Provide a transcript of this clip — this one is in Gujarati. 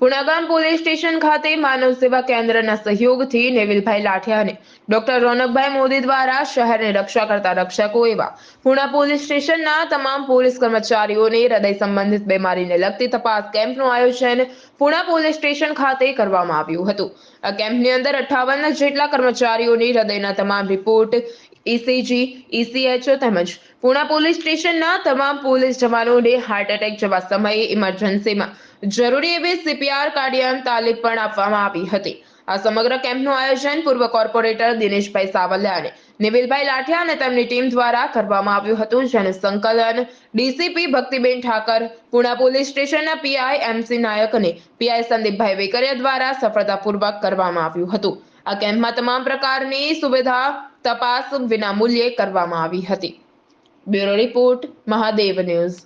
પુણાગામ પોલીસ સ્ટેશન ખાતે માનવ સેવા કેન્દ્રના સહયોગથી નેવિલભાઈ લાઠિયા અને ડોક્ટર રોનકભાઈ મોદી દ્વારા શહેરને રક્ષા કરતા રક્ષકો એવા પુણા પોલીસ સ્ટેશનના તમામ પોલીસ કર્મચારીઓને હૃદય સંબંધિત બીમારીને લગતી તપાસ કેમ્પનું આયોજન પુણા પોલીસ સ્ટેશન ખાતે કરવામાં આવ્યું હતું. આ કેમ્પની અંદર અઠાવન જેટલા કર્મચારીઓની હૃદયના તમામ રિપોર્ટ ઇસીજી ઇસીએચઓ તેમજ પુણા પોલીસ સ્ટેશનના તમામ પોલીસ જવાનોને હાર્ટ એટેક જેવા સમયે ઇમરજન્સીમાં જરૂરી એવી સીપીઆર કાર્ડિયન તાલીમ પણ આપવામાં આવી હતી. આ સમગ્ર કેમ્પનું આયોજન પૂર્વ કોર્પોરેટર દિનેશભાઈ સાવલિયા અને નિવિલભાઈ લાઠિયા અને તેમની ટીમ દ્વારા કરવામાં આવ્યું હતું, જેનું સંકલન ડીસીપી ભક્તિબેન ઠાકર, પુણા પોલીસ સ્ટેશનના પીઆઈ એમસી નાયક અને પીઆઈ સંદીપભાઈ વેકરિયા દ્વારા સફળતાપૂર્વક કરવામાં આવ્યું હતું. આ કેમ્પમાં તમામ પ્રકારની સુવિધા તપાસ વિનામૂલ્યે કરવામાં આવી હતી. Bureau report Mahadev news